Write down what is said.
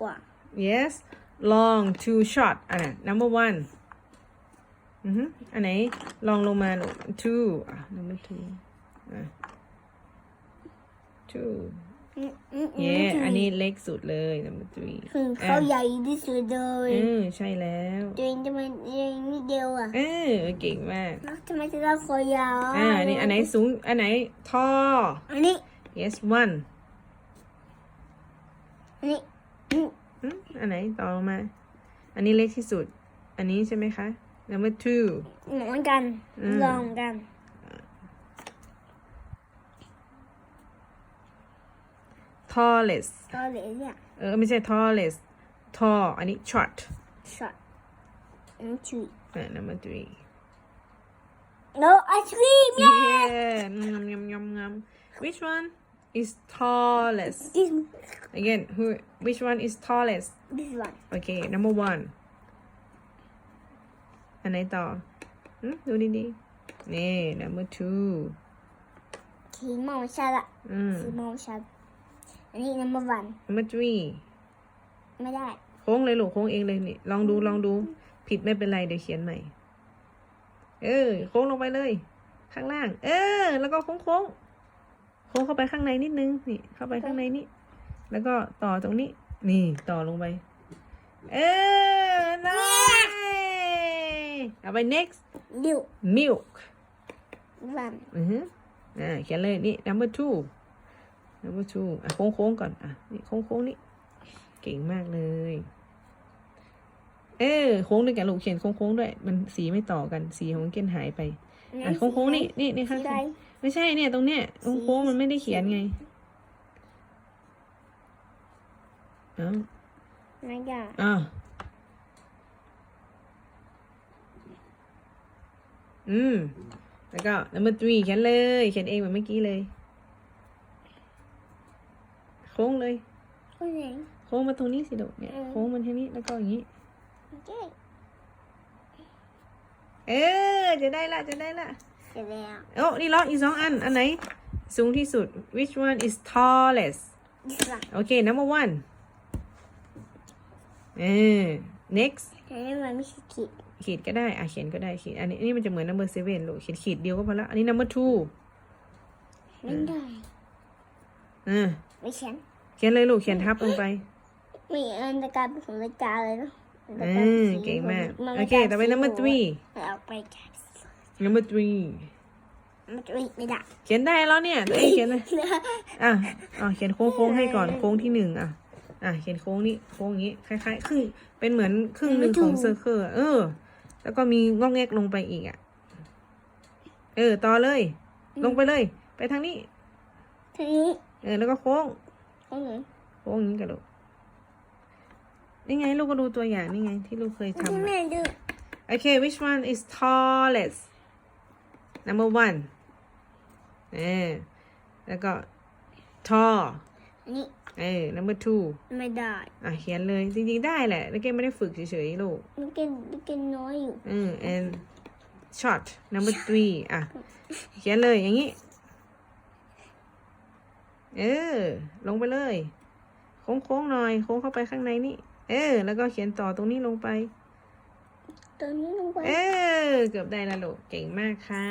กว่า yes long too short อะ number one อือฮึอันไหน ลองลงมาลูก two อะ number two อะ two อืมอืมเย่อันนี้เล็กสุดเลย number three คือเขาใหญ่ที่สุดเลยเออใช่แล้วตัวเองทำไมตัวเองนิดเดียวอะ เออเก่งมากแล้วทำไมจะได้คอยาว อ่าอันนี้อันไหนสูง อันไหนทออันนี้ yes one อันนี้ อืมอืมอันไหนต่อลงมา อันนี้เล็กที่สุด อันนี้ใช่ไหมคะ number two เหมือนกันอืมลองกัน tallest ก็เลยเนี่ยเออไม่ใช่ tallest tall อันนี้ short ช็อตอันนี้ชุยอ่า number three แล้วไอศครีมเนี่ย yeah งำงำงำงำ which one is tallest this again who which one is tallest this one okay number one อันไหนต่อหึดูดีๆ นี่ number two สีมองชัดละอืม สีมองชัดอันนี้ number one number three ไม่ได้ โค้งเลยลูกโค้งเองเลยนี่ ลองดูลองดู ผิดไม่เป็นไรเดี๋ยวเขียนใหม่ เออ โค้งลงไปเลย ข้างล่าง เออ แล้วก็โค้งโค้งโค้งเข้าไปข้างในนิดนึงนี่ เข้าไปข้างในนี่แล้วก็ต่อตรงนี้ นี่ต่อลงไป เออได้เอาไป next ดิว milk วันอือฮึอ่าเขียนเลยนี่ number two number two อะโค้งโค้งก่อนอะนี่โค้งโค้งนี่เก่งมากเลย เออโค้งด้วยกันลูกเขียนโค้งโค้งด้วย มันสีไม่ต่อกันสีของเกนหายไปอะโค้งโค้งนี่นี่นี่สีข้างอะ ไรๆไม่ใช่เนี่ย ตรงเนี้ยโค้งโค้งมันไม่ได้เขียนไงเอ้าไม่ได้อ้าวอืม แล้วก็ number three เขียนเลย เขียนเองเหมือนเมื่อกี้เลย โค้งเลยคนไหนโค้งมาตรงนี้สิลูกเนี่ยอืมโค้งมันแค่นี้ แล้วก็อย่างนี้โอเคเออ จะได้ละ จะได้ละ เสร็จแล้ว โอ้นี่ล็อกอีกสองอัน อันไหน สูงที่สุด which one is tallest this one โอเค number one เออ next อันนี้มันไม่ใช่ขีดขีดก็ได้อะเขียนก็ได้ขีด อันนี้อันนี้มันจะเหมือน number seven ลูกเขียนขีดเดียวก็พอละ อันนี้ number two ไม่ได้ อ่าไม่เขียนเขียนเลยลูก เขียนทับลงไปไม่อันตะการเป็นของรายการเลยเนาะเออเก่งมากโอเค ต่อไป number three เอาไปกัน number three มันจะไม่ได้เขียนได้แล้วเนี่ยตัวเองเขียนเลยอะอะเขียนโค้งโค้งให้ก่อนโค้งที่หนึ่งอะ อะเขียนโค้งนี้โค้งอย่างนี้คล้ายๆครึ่งเป็นเหมือนครึ่งหนึ่งของเซอร์เคิลเออ แล้วก็มีงอกแงกลงไปอีกอะ เออ ต่อเลย ลงไปเลย ไปทางนี้ทีนี้ เออ แล้วก็โค้งของหนูโค้งอย่างนี้กันลูกนี่ไง ลูกก็ดูตัวอย่างนี่ไง ที่ลูกเคยที่ทำแม่อะดู Okay which one is tallest number one เออแล้วก็ tall อันนี้เออ number two ไม่ได้อะเขียนเลย จริงๆ ได้แหละแล้วแกไม่ได้ฝึกเฉยๆ ลูกมันกินมันกินน้อยอยู่อืม and short number three อะ เขียนเลยอย่างนี้ เออ ลงไปเลย โค้งๆหน่อย โค้งเข้าไปข้างในนี่ เออ แล้วก็เขียนต่อตรงนี้ลงไป ตัวนี้ลงไป เออ เกือบได้ละลูก เก่งมากค่ะ